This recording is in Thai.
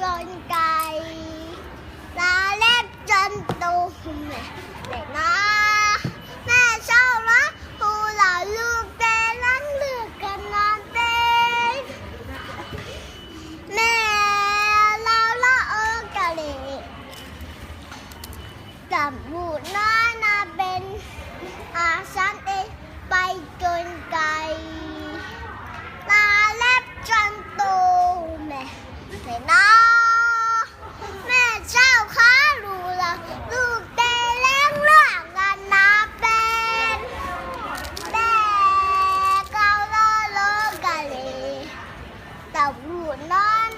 จนไกลลาเล็กจนโตแม่แต่นะแม่เศร้าละผู้หลาลูกแต่ลังเลือกกันนอนเต้นแม่เราละเออกะเลยกับบูน้านาเป็นอาสันเอไปจนไก เราหลุดน